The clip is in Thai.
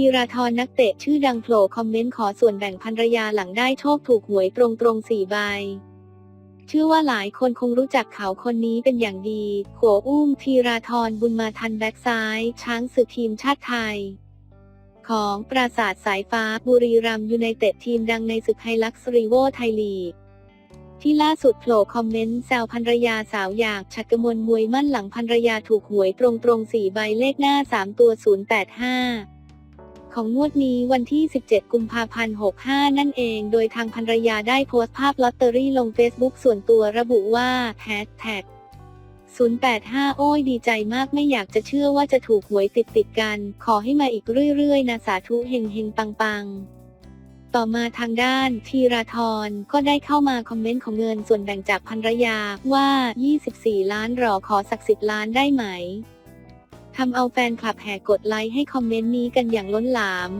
ธีราธรนักเตะชื่อดังโผล่คอมเมนต์ขอส่วนแบ่งภรรยาหลังได้โชคถูกหวยตรงตรงๆสี่ใบ เชื่อว่าหลายคนคงรู้จักเขาคนนี้เป็นอย่างดีขัวอุ้มธีราธรบุญมาทันแบ็กซ้าย ช้างศึกทีมชาติไทย ของปราสาทสายฟ้าบุรีรัมยูไนเต็ดทีมดังในศึกไฮลักซ์รีโวไทยลีกที่ล่าสุดโผล่คอมเมนต์แซวภรรยาสาวอยากฉัดกมลมวยมั่นหลังภรรยาถูกหวยตรงตรงๆสี่ใบเลขหน้า3ตัว085 ของงวดนี้วันที่ 17 กุมภาพันธ์ 65 นั่นเอง โดยทางภรรยาได้โพสต์ภาพลอตเตอรี่ลงเฟซบุ๊กส่วนตัวระบุว่าแฮชแท็ก085 โอ้ยดีใจมากไม่อยากจะเชื่อว่าจะถูกหวยติดติดกัน ขอให้มาอีกเรื่อยๆ นะสาธุเฮงเฮงปังปังต่อมาทางด้านธีราธรก็ได้เข้ามาคอมเมนต์ของเงินส่วนแบ่งจากภรรยาว่า 24 ล้านหรอขอสักสิบล้านได้ไหม ทำเอาแฟนคลับแห่กดไลค์ให้คอมเมนต์นี้กันอย่างล้นหลาม